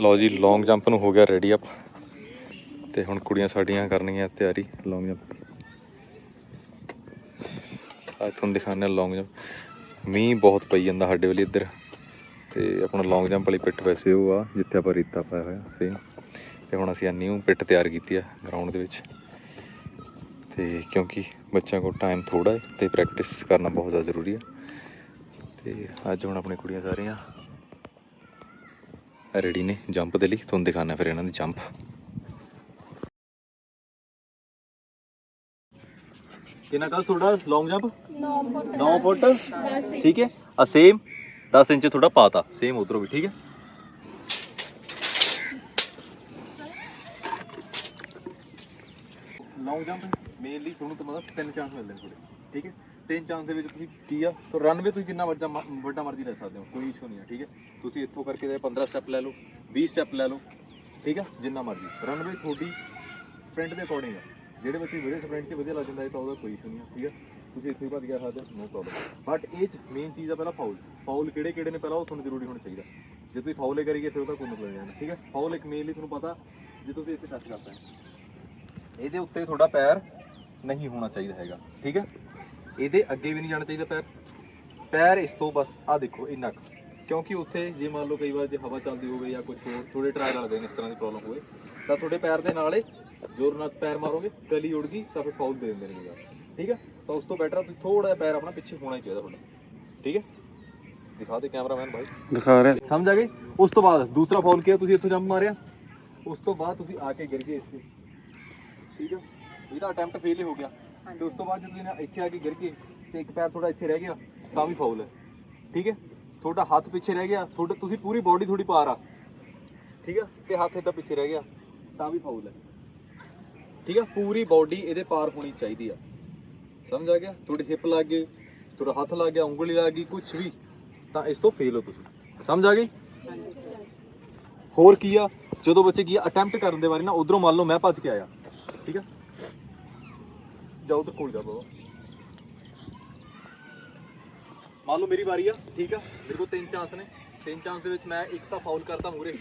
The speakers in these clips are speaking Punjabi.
ਲਓ ਜੀ ਲੌਂਗ ਜੰਪ ਨੂੰ ਹੋ ਗਿਆ ਰੈਡੀ ਅਪ ਤੇ ਹੁਣ ਕੁੜੀਆਂ ਸਾਡੀਆਂ ਕਰਨਗੀਆਂ ਤਿਆਰੀ ਲੌਂਗ ਜੰਪ ਅੱਜ ਤੁਹਾਨੂੰ ਦਿਖਾਉਂਦੇ ਹਾਂ ਲੌਂਗ ਜੰਪ ਮੀਂਹ ਬਹੁਤ ਪਈ ਜਾਂਦਾ ਸਾਡੇ ਵੇਲੇ ਇੱਧਰ। ਤੇ ਆਪਣਾ ਲੌਂਗ ਜੰਪ ਵਾਲੀ ਪਿੱਟ ਵੈਸੇ ਉਹ ਆ, ਜਿੱਥੇ ਆਪਾਂ ਰੀਤਾ ਪਾਇਆ ਹੋਇਆ ਸੇਮ ਤੇ ਹੁਣ ਅਸੀਂ ਆ ਨਿਊ ਪਿੱਟ ਤਿਆਰ ਕੀਤੀ ਆ ਗਰਾਊਂਡ ਦੇ ਵਿੱਚ। ਤੇ ਕਿਉਂਕਿ ਬੱਚਿਆਂ ਕੋਲ ਟਾਈਮ ਥੋੜਾ ਹੈ ਤੇ ਪ੍ਰੈਕਟਿਸ ਕਰਨਾ ਬਹੁਤ ਜ਼ਿਆਦਾ ਜ਼ਰੂਰੀ ਹੈ। ਤੇ ਅੱਜ ਹੁਣ ਆਪਣੀ ਕੁੜੀਆਂ ਸਾਰੀਆਂ ਰੈਡੀ ਨੇ ਜੰਪ ਦੇ ਲਈ ਤੁਹਾਨੂੰ ਦਿਖਾਣਾ ਫਿਰ ਇਹਨਾਂ ਦੀ ਜੰਪ। ਕਿੰਨਾ ਕੱਲ ਤੁਹਾਡਾ? ਲੌਂਗ ਜੰਪ 9 ਫੁੱਟ ਠੀਕ ਹੈ? ਆ ਸੇਮ 10 ਇੰਚ ਥੋੜਾ ਪਾਤਾ ਸੇਮ ਉਧਰੋਂ ਵੀ ਠੀਕ ਹੈ? ਲੌਂਗ ਜੰਪ ਮੇਨਲੀ ਤੁਹਾਨੂੰ ਤਾਂ ਮਤਲਬ ਤਿੰਨ ਚਾਂਸ ਮਿਲਦੇ ਨੇ ਤੁਹਾਡੇ ਠੀਕ ਹੈ? ਤਿੰਨ ਚਾਂਸ ਦੇ ਵਿੱਚ ਤੁਸੀਂ ਕੀ ਆ? ਤਾਂ ਰਨਵੇ ਤੁਸੀਂ ਜਿੰਨਾ ਵੱਡਾ ਮ- ਵੱਡਾ ਮਰਜ਼ੀ ਲੈ ਸਕਦੇ ਹੋ, ਕੋਈ ਇਸ਼ੂ ਨਹੀਂ ਹੈ, ਠੀਕ ਹੈ? ਤੁਸੀਂ ਇੱਥੋਂ ਕਰਕੇ ਜੇ 15 ਸਟੈਪ ਲੈ ਲਓ 20 ਸਟੈਪ ਲੈ ਲਓ, ਠੀਕ ਹੈ? ਜਿੰਨਾ ਮਰਜ਼ੀ। ਰਨਵੇ ਤੁਹਾਡੀ ਸਪ੍ਰਿੰਟ ਦੇ ਅਕੋਰਡਿੰਗ ਆ। ਜਿਹੜੇ ਬੱਚੇ ਵਧੀਆ ਸਪ੍ਰਿੰਟ 'ਚ ਵਧੀਆ ਲੱਗ ਜਾਂਦਾ ਹੈ ਤਾਂ ਉਹਦਾ ਕੋਈ ਇਸ਼ੂ ਨਹੀਂ ਹੈ, ਠੀਕ ਹੈ? ਤੁਸੀਂ ਇੱਥੇ ਹੀ ਭੱਜ ਗਿਆ ਸਕਦੇ ਨੋ ਪ੍ਰੋਬਲਮ ਬਟ ਇਹ 'ਚ ਮੇਨ ਚੀਜ਼ ਆ ਪਹਿਲਾਂ ਫਾਉਲ ਫਾਉਲ ਕਿਹੜੇ ਕਿਹੜੇ ਨੇ ਪਹਿਲਾਂ, ਉਹ ਤੁਹਾਨੂੰ ਜ਼ਰੂਰੀ ਹੋਣਾ ਚਾਹੀਦਾ। ਜੇ ਤੁਸੀਂ ਫਾਉਲ ਕਰੀਏ, ਫਿਰ ਉਹਦਾ ਕੋਈ ਮਤਲਬ ਨਹੀਂ ਹੈ, ਠੀਕ ਹੈ? ਫਾਉਲ ਇੱਕ ਮੇਨਲੀ ਤੁਹਾਨੂੰ ਪਤਾ, ਜੇ ਤੁਸੀਂ ਇੱਥੇ ਟੱਚ ਕਰਤਾ ਹੈ, ਇਹਦੇ ਉੱਤੇ ਤੁਹਾਡਾ ਪੈਰ ਨਹੀਂ ਹੋਣਾ ਚਾਹੀਦਾ ਹੈਗਾ, ਠੀਕ ਹੈ? ਇਹਦੇ ਅੱਗੇ ਵੀ ਨਹੀਂ ਜਾਣਾ ਚਾਹੀਦਾ ਪੈਰ। ਪੈਰ ਇਸ ਤੋਂ ਬਸ ਆ ਦੇਖੋ ਇੰਨਾ ਕੁ। ਕਿਉਂਕਿ ਉੱਥੇ ਜੇ ਮੰਨ ਲਓ ਕਈ ਵਾਰ ਜੇ ਹਵਾ ਚੱਲਦੀ ਹੋਵੇ ਜਾਂ ਕੁਝ ਹੋਰ ਥੋੜੇ ਟਰਾਇਲ ਲੱਗਦੇ ਨੇ ਇਸ ਤਰ੍ਹਾਂ ਦੀ ਪ੍ਰੋਬਲਮ ਹੋਵੇ ਤਾਂ ਤੁਹਾਡੇ ਪੈਰ ਦੇ ਨਾਲ ਜ਼ੋਰ ਨਾਲ ਪੈਰ ਮਾਰੋਗੇ ਕਲੀ ਉੜ ਗਈ ਤਾਂ ਫਿਰ ਫਾਉਲ ਦੇ ਦਿੰਦੇ ਨੇ ਠੀਕ ਹੈ? ਤਾਂ ਉਸ ਤੋਂ ਬੈਟਰ ਤੁਸੀਂ ਥੋੜਾ ਜਿਹਾ ਪੈਰ ਆਪਣਾ ਪਿੱਛੇ ਹੋਣਾ ਹੀ ਚਾਹੀਦਾ ਤੁਹਾਡਾ। ਠੀਕ ਹੈ? ਦਿਖਾ ਦੇ ਕੈਮਰਾਮੈਨ ਭਾਈ ਦਿਖਾ ਰਿਹਾ। ਸਮਝ ਆ ਗਏ ਉਸ ਤੋਂ ਬਾਅਦ ਦੂਸਰਾ ਫਾਉਲ ਕੀ ਹੈ ਤੁਸੀਂ ਇੱਥੋਂ ਜੰਪ ਮਾਰਿਆ। ਉਸ ਤੋਂ ਬਾਅਦ ਤੁਸੀਂ ਆ ਕੇ ਗਿਰ ਗਏ ਇੱਥੇ। ਠੀਕ ਹੈ? ਇਹਦਾ ਅਟੈਂਪਟ ਫੇਲ ਹੀ ਹੋ ਗਿਆ। ਤੇ ਉਸ ਤੋਂ ਬਾਅਦ ਜਦੋਂ ਇਹਨਾਂ ਇੱਥੇ ਆ ਕੇ ਗਿਰ ਗਏ ਤੇ ਇੱਕ ਪੈਰ ਥੋੜਾ ਇੱਥੇ ਰਹਿ ਗਿਆ, ਤਾਂ ਵੀ ਫਾਉਲ ਹੈ। ਠੀਕ ਹੈ? ਤੁਹਾਡਾ ਹੱਥ ਪਿੱਛੇ ਰਹਿ ਗਿਆ, ਤੁਹਾਡਾ ਤੁਸੀਂ ਪੂਰੀ ਬਾਡੀ ਥੋੜੀ ਪਾਰ ਆ। ਠੀਕ ਹੈ ਤੇ ਹੱਥ ਇੱਦਾਂ ਪਿੱਛੇ ਰਹਿ ਗਿਆ, ਤਾਂ ਵੀ ਫਾਉਲ ਹੈ। ਠੀਕ ਹੈ ਪੂਰੀ ਬਾਡੀ ਇਹਦੇ ਪਾਰ ਹੋਣੀ ਚਾਹੀਦੀ ਆ। ਸਮਝ ਆ ਗਿਆ? ਤੁਹਾਡੀ ਹਿੱਪ ਲੱਗ ਗਏ, ਤੁਹਾਡਾ ਹੱਥ ਲੱਗ ਗਿਆ, ਉਂਗਲੀ ਲੱਗ ਗਈ ਕੁਝ ਵੀ, ਤਾਂ ਇਸ ਤੋਂ ਫੇਲ ਹੋ ਤੁਸੀਂ। ਸਮਝ ਆ ਗਈ? ਹੋਰ ਕੀ ਆ? ਜਦੋਂ ਬੱਚੇ ਕੀ ਆ ਅਟੈਂਪਟ ਕਰਨ ਦੇ ਬਾਰੇ ਨਾ, ਉਧਰੋਂ ਮੰਨ ਲਓ ਮੈਂ ਭੱਜ ਕੇ ਆਇਆ। ਠੀਕ ਆ? ਜਾਓ ਤਾਂ ਕੋਈ ਦਾ ਬਾਬਾ ਮੰਨ ਲਓ ਮੇਰੀ ਵਾਰੀ ਆ, ਠੀਕ ਆ? ਮੇਰੇ ਕੋਲ ਤਿੰਨ ਚਾਂਸ ਨੇ। ਤਿੰਨ ਚਾਂਸ ਦੇ ਵਿੱਚ ਮੈਂ ਇੱਕ ਤਾਂ ਫਾਉਲ ਕਰਤਾ ਮੂਰੇ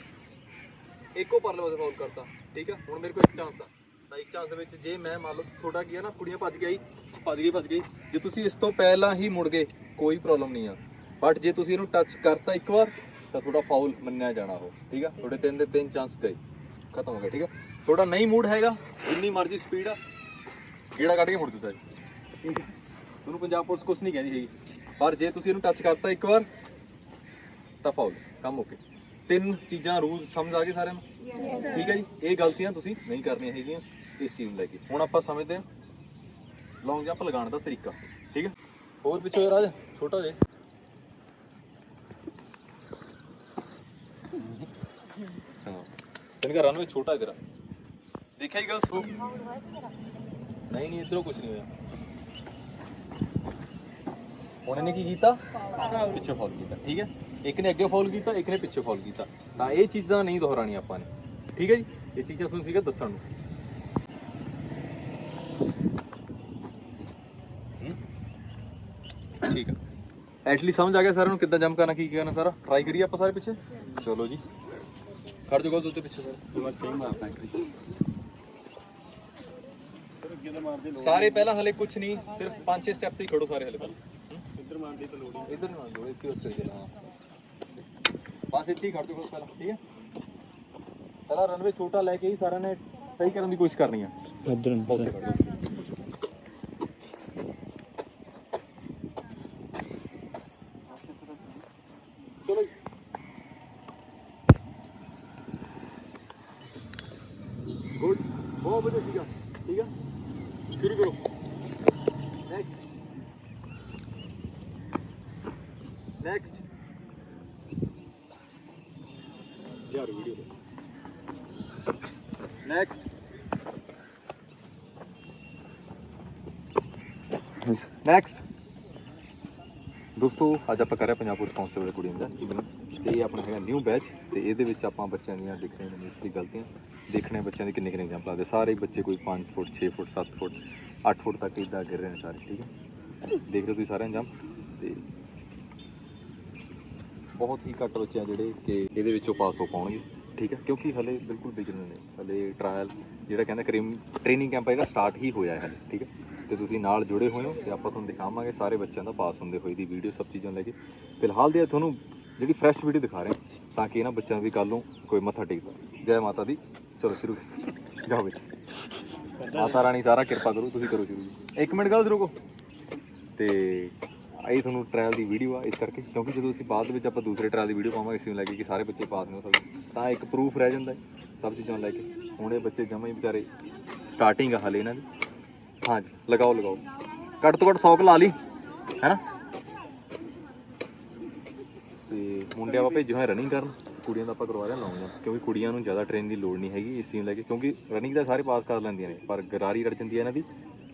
ਇੱਕੋ ਪਰਲੇ ਪਾਸੇ ਫਾਉਲ ਕਰਤਾ, ਠੀਕ ਆ? ਹੁਣ ਮੇਰੇ ਕੋਲ ਇੱਕ ਚਾਂਸ ਆ। ਤਾਂ ਇੱਕ ਚਾਂਸ ਦੇ ਵਿੱਚ ਜੇ ਮੈਂ ਮੰਨ ਲਓ ਤੁਹਾਡਾ ਕੀ ਆ ਨਾ, ਕੁੜੀਆਂ ਭੱਜ ਗਈ ਭੱਜ ਗਈ ਭੱਜ ਗਈ। ਜੇ ਤੁਸੀਂ ਇਸ ਤੋਂ ਪਹਿਲਾਂ ਹੀ ਮੁੜ ਗਏ, ਕੋਈ ਪ੍ਰੋਬਲਮ ਨਹੀਂ ਆ। ਬਟ ਜੇ ਤੁਸੀਂ ਇਹਨੂੰ ਟੱਚ ਕਰਤਾ ਇੱਕ ਵਾਰ, ਤਾਂ ਤੁਹਾਡਾ ਫਾਉਲ ਮੰਨਿਆ ਜਾਣਾ ਉਹ, ਠੀਕ ਆ? ਤੁਹਾਡੇ ਤਿੰਨ ਦੇ ਤਿੰਨ ਚਾਂਸ ਗਏ। ਖਤਮ ਹੋ ਗਏ, ਠੀਕ ਆ? ਤੁਹਾਡਾ ਨਹੀਂ ਮੂਡ ਹੈਗਾ, ਜਿੰਨੀ ਮਰਜ਼ੀ ਸਪੀਡ ਆ ਗੇੜਾ ਕੱਢ ਕੇ ਮੁੜ ਜੂਤਾ ਜੀ ਹੈ ਤੁਹਾਨੂੰ ਪੰਜਾਬ ਪੁਲਿਸ ਕੁਝ ਨਹੀਂ ਕਹਿੰਦੀ ਹੈਗੀ। ਪਰ ਜੇ ਤੁਸੀਂ ਇਹਨੂੰ ਟੱਚ ਕਰਤਾ ਇੱਕ ਵਾਰ ਤਾਂ ਫਾਉਲ ਕੰਮ ਓਕੇ ਤਿੰਨ ਚੀਜ਼ਾਂ ਰੂਲ ਸਮਝ ਆ ਗਏ ਸਾਰਿਆਂ ਨੂੰ? ਠੀਕ ਹੈ ਜੀ? ਇਹ ਗਲਤੀਆਂ ਤੁਸੀਂ ਨਹੀਂ ਕਰਨੀਆਂ ਹੈਗੀਆਂ ਇਸ ਚੀਜ਼ ਨੂੰ ਲੈ ਕੇ। ਹੁਣ ਆਪਾਂ ਸਮਝਦੇ ਹਾਂ ਲੌਂਗ ਜੰਪ ਲਗਾਉਣ ਦਾ ਤਰੀਕਾ। ਠੀਕ ਹੈ? ਹੋਰ ਪਿੱਛੇ ਹੋਇਆ ਰਾਜ ਛੋਟਾ ਜਿਹਾ। ਹਾਂ। ਤੈਨੂੰ ਰਨ ਵਿੱਚ ਛੋਟਾ ਹੈ ਤੇਰਾ। ਦੇਖਿਆ ਹੀ ਗੱਲ ਸਕੋਪ ਨਹੀਂ ਨਹੀਂ ਇਧਰੋਂ ਕੁਝ ਨਹੀਂ ਹੋਇਆ। ਉਹਨੇ ਨੇ ਕੀ ਕੀਤਾ? ਪਿੱਛੇ ਫਾਲ ਕੀਤਾ ਠੀਕ ਹੈ? ਇੱਕ ਨੇ ਅੱਗੇ ਫਾਲ ਕੀਤਾ ਇੱਕ ਨੇ ਪਿੱਛੇ ਫਾਲ ਕੀਤਾ। ਤਾਂ ਇਹ ਚੀਜ਼ਾਂ ਨਹੀਂ ਦੁਹਰਾਣੀਆਂ ਆਪਾਂ ਨੇ। ਠੀਕ ਹੈ ਜੀ? ਇਹ ਚੀਜ਼ਾਂ ਤੁਹਾਨੂੰ ਸੀਗਾ ਦੱਸਣ ਨੂੰ। ਹੂੰ? ਠੀਕ ਹੈ। ਐਕਚੁਅਲੀ ਸਮਝ ਆ ਗਿਆ ਸਾਰਿਆਂ ਨੂੰ ਕਿੱਦਾਂ ਜੰਪ ਕਰਨਾ ਕੀ ਕਰਨਾ ਸਾਰਾ? ਟਰਾਈ ਕਰੀਏ ਆਪਾਂ ਸਾਰੇ ਪਿੱਛੇ? ਚਲੋ ਜੀ। ਖੜ ਜਾਓ ਗੋਲ ਉੱਤੇ ਪਿੱਛੇ ਸਰ। ਮੈਂ ਸਹੀ ਮਾਰਦਾ ਸਾਰੇ ਪਹਿਲਾਂ ਹਲੇ ਕੁਝ ਨਹੀਂ ਸਿਰਫ 5-6 ਸਟੈਪ ਤੇ ਹੀ ਖੜੋ ਸਾਰੇ ਹਲੇ ਪਹਿਲਾਂ। ਇੱਧਰ ਮਾਰਦੀ ਤਾਂ ਲੋੜ ਇਧਰ ਨਾ ਦੋ ਇੱਥੇ ਉਸ ਤੇ ਹਾਂ ਬਸ ਇੱਥੇ ਹੀ ਖੜ ਜਾਓ ਪਹਿਲਾਂ ਠੀਕ ਹੈ? ਪਹਿਲਾਂ ਰਨਵੇ ਛੋਟਾ ਲੈ ਕੇ ਹੀ ਸਾਰਿਆਂ ਨੇ ਸਹੀ ਕਰਨ ਦੀ ਕੋਸ਼ਿਸ਼ ਕਰਨੀ ਆ। ਇੱਧਰ ਜਾਓ ਚਲੋ ਜੀ। ਗੁੱਡ ਬਹੁਤ ਵਧੀਆ ਸੀਗਾ ਠੀਕ ਆ ਸ਼ੁਰੂ ਕਰੋ ਨੈਕਸਟ ਨੈਕਸਟ ਦੋਸਤੋ ਅੱਜ ਆਪਾਂ ਕਰ ਰਹੇ ਪੰਜਾਬ ਪੁਲਿਸ ਕਾਂਸਟੇਬਲ ਕੁੜੀਆਂ ਦਾ evening, ਤੇ ਇਹ ਆਪਣਾ ਹੈਗਾ ਨਿਊ ਬੈਚ ਤੇ ਇਹਦੇ ਵਿੱਚ ਆਪਾਂ ਬੱਚਿਆਂ ਦੀਆਂ ਦੇਖ ਰਹੇ ਹਾਂ ਮੋਸਟਲੀ ਗਲਤੀਆਂ। ਦੇਖਣੇ ਬੱਚਿਆਂ ਦੇ ਕਿੰਨੇ ਕਿੰਨੇ ਐਗਜ਼ਾਮਪਲ ਆਦੇ ਸਾਰੇ ਬੱਚੇ ਕੋਈ 5 ਫੁੱਟ 6 ਫੁੱਟ 7 ਫੁੱਟ 8 ਫੁੱਟ ਤੱਕ ਇਦਾਂ ਗਿਰ ਰਹੇ ਨੇ ਸਾਰੇ ਠੀਕ ਹੈ। ਦੇਖ ਰਹੇ ਤੁਸੀਂ ਸਾਰੇ ਅੰਜਾਮ ਤੇ ਬਹੁਤ ਹੀ ਘੱਟ ਬੱਚੇ ਆ ਜਿਹੜੇ ਕਿ ਇਹਦੇ ਵਿੱਚੋਂ ਪਾਸ ਹੋ ਪਾਉਣਗੇ, ਠੀਕ ਹੈ? ਕਿਉਂਕਿ ਹਲੇ ਬਿਲਕੁਲ ਬਿਗਨਰ ਨੇ, ਹਲੇ ਟ੍ਰਾਇਲ ਜਿਹੜਾ ਕਹਿੰਦਾ ਕਰੀਮ ਟ੍ਰੇਨਿੰਗ ਕੈਂਪ ਜਿਹੜਾ ਸਟਾਰਟ ਹੀ ਹੋਇਆ ਹੈ ਹਲੇ, ਠੀਕ ਹੈ? ਤੇ ਤੁਸੀਂ ਨਾਲ ਜੁੜੇ ਹੋਏ ਹੋ ਤੇ ਆਪਾਂ ਤੁਹਾਨੂੰ ਦਿਖਾਵਾਂਗੇ ਸਾਰੇ ਬੱਚਿਆਂ ਦਾ ਪਾਸ ਹੁੰਦੇ ਹੋਏ ਦੀ ਵੀਡੀਓ ਸਭ ਚੀਜ਼ਾਂ ਲੈ ਕੇ। ਫਿਲਹਾਲ ਦੀ ਤੁਹਾਨੂੰ ਜਿਹੜੀ ਫਰੈਸ਼ ਵੀਡੀਓ ਦਿਖਾ ਰਹੇ ਹਾਂ, ਤਾਂ ਕਿ ਇਹਨਾਂ ਬੱਚਿਆਂ ਨੂੰ ਵੀ ਕੱਲ ਨੂੰ ਕੋਈ ਮੱਥਾ ਟੇਕਦਾ ਜੈ ਮਾਤਾ ਦੀ। ਚਲੋ, ਸ਼ੁਰੂ ਜਾਓ ਵਿੱਚ ਮਾਤਾ ਰਾਣੀ, ਸਾਰਾ ਕਿਰਪਾ ਕਰੋ, ਤੁਸੀਂ ਕਰੋ ਸ਼ੁਰੂ ਜੀ। ਇੱਕ ਮਿੰਟ ਗੱਲ, ਰੁਕੋ। ਤੇ ਇਹ ਤੁਹਾਨੂੰ ਟ੍ਰਾਇਲ ਦੀ ਵੀਡੀਓ ਆ, ਇਸ ਕਰਕੇ ਕਿਉਂਕਿ ਜਦੋਂ ਅਸੀਂ ਬਾਅਦ ਵਿੱਚ ਆਪਾਂ ਦੂਸਰੇ ਟ੍ਰਾਇਲ ਦੀ ਵੀਡੀਓ ਪਾਵਾਂਗੇ, ਇਸ ਨੂੰ ਲੈ ਕੇ ਕਿ ਸਾਰੇ ਬੱਚੇ ਪਾਸ ਨੇ ਸਭ, ਤਾਂ ਇੱਕ ਪ੍ਰੂਫ ਰਹਿ ਜਾਂਦਾ ਸਭ ਚੀਜ਼ਾਂ ਨੂੰ ਲੈ ਕੇ। ਹੁਣ ਇਹ ਬੱਚੇ ਜਮਾ ਹੀ ਵਿਚਾਰੇ ਸਟਾਰਟਿੰਗ ਆ ਹਲੇ ਇਹਨਾਂ ਦੀ। ਹਾਂਜੀ, ਲਗਾਓ ਲਗਾਓ। ਘੱਟ ਤੋਂ ਘੱਟ 100 ਕੁ ਲਾ ਲਈ, ਹੈਨਾ? ਤੇ ਮੁੰਡੇ ਆਪਾਂ ਭੇਜੋ ਹੈ ਰਨਿੰਗ ਕਰਨ। ਕੁੜੀਆਂ ਦਾ ਆਪਾਂ ਕਰਵਾ ਰਹੇ ਲੌਂਗ ਜੰਪ ਕਿਉਂਕਿ ਕੁੜੀਆਂ ਨੂੰ ਜ਼ਿਆਦਾ ਟ੍ਰੇਨ ਦੀ ਲੋੜ ਨਹੀਂ ਹੈਗੀ, ਇਸ ਚੀਜ਼ ਨੂੰ ਲੈ ਕੇ। ਕਿਉਂਕਿ ਰਨਿੰਗ ਦਾ ਸਾਰੇ ਪਾਸ ਕਰ ਲੈਂਦੀਆਂ ਨੇ, ਪਰ ਗਰਾਰੀ ਰੜ ਜਾਂਦੀ ਹੈ ਇਹਨਾਂ ਦੀ।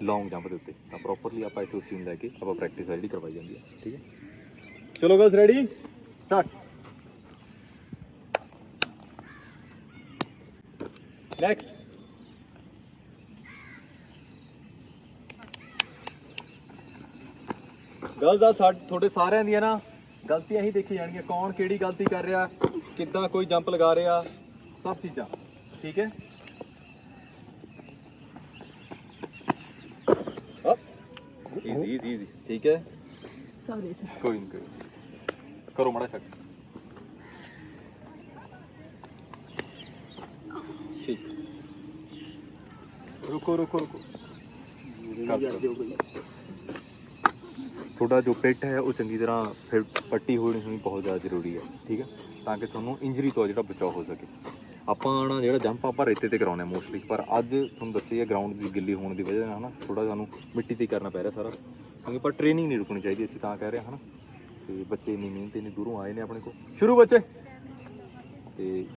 ਲੌਂਗ ਜੰਪ ਦੇ ਉੱਤੇ। ਤਾਂ ਪ੍ਰੋਪਰਲੀ ਆਪਾਂ ਇੱਥੇ ਉਸ ਨੂੰ ਲੈ ਕੇ ਆਪਾਂ ਪ੍ਰੈਕਟਿਸ ਜਿਹੜੀ ਕਰਵਾਈ ਜਾਂਦੀ ਹੈ। ਠੀਕ ਹੈ? ਚਲੋ ਗਰਲਸ ਰੈਡੀ ਸਟਾਰਟ ਨੈਕਸਟ ਗਲਤ ਦਾ ਸਾ ਤੁਹਾਡੇ ਸਾਰਿਆਂ ਦੀਆਂ ਨਾ ਗਲਤੀਆਂ ਹੀ ਦੇਖੀ ਜਾਣਗੀਆਂ। ਕੌਣ ਕਿਹੜੀ ਗਲਤੀ ਕਰ ਰਿਹਾ, ਕਿੱਦਾਂ ਕੋਈ ਜੰਪ ਲਗਾ ਰਿਹਾ, ਸਭ ਚੀਜ਼ਾਂ। ਠੀਕ ਹੈ? ਈਜ਼ੀ ਈਜ਼ੀ ਈਜ਼ੀ ਠੀਕ ਹੈ. ਕੋਈ ਨਹੀਂ ਕੋਈ ਨੀ। ਕਰੋ ਮੜਾ ਠੀਕ ਰੁਕੋ ਰੁਕੋ। ਤੁਹਾਡਾ ਜੋ ਪਿੱਠ ਹੈ ਉਹ ਚੰਗੀ ਤਰ੍ਹਾਂ ਫਿਰ ਪੱਟੀ ਹੋਣੀ ਹੋਣੀ ਬਹੁਤ ਜ਼ਿਆਦਾ ਜ਼ਰੂਰੀ ਹੈ ਠੀਕ ਹੈ ਤਾਂ ਕਿ ਤੁਹਾਨੂੰ ਇੰਜਰੀ ਤੋਂ ਜਿਹੜਾ ਬਚਾਅ ਹੋ ਸਕੇ ਆਪਾਂ ਨਾ ਜਿਹੜਾ ਜੰਪ ਆਪਾਂ ਰੇਤੇ ਤੇ ਕਰਾਉਂਦੇ ਮੋਸਟਲੀ ਪਰ ਅੱਜ ਤੁਹਾਨੂੰ ਦੱਸਿਆ ਗਰਾਊਂਡ ਦੀ ਗਿੱਲੀ ਹੋਣ ਦੀ ਵਜ੍ਹਾ ਨਾਲ ਹਨਾ ਥੋੜਾ ਸਾਨੂੰ ਮਿੱਟੀ ਤੇ ਕਰਨਾ ਪੈ ਰਿਹਾ ਸਾਰਾ, ਕਿਉਂਕਿ ਪਰ ਟ੍ਰੇਨਿੰਗ ਨਹੀਂ ਰੁਕਣੀ ਚਾਹੀਦੀ, ਅਸੀਂ ਤਾਂ ਕਹਿ ਰਹੇ ਹਾਂ ਹਨਾ। ਤੇ ਬੱਚੇ ਇੰਨੀ ਮਿਹਨਤ, ਇੰਨੀ ਦੂਰੋਂ ਆਏ ਨੇ ਆਪਣੇ ਕੋਲ। ਸ਼ੁਰੂ ਬੱਚੇ! ਤੇ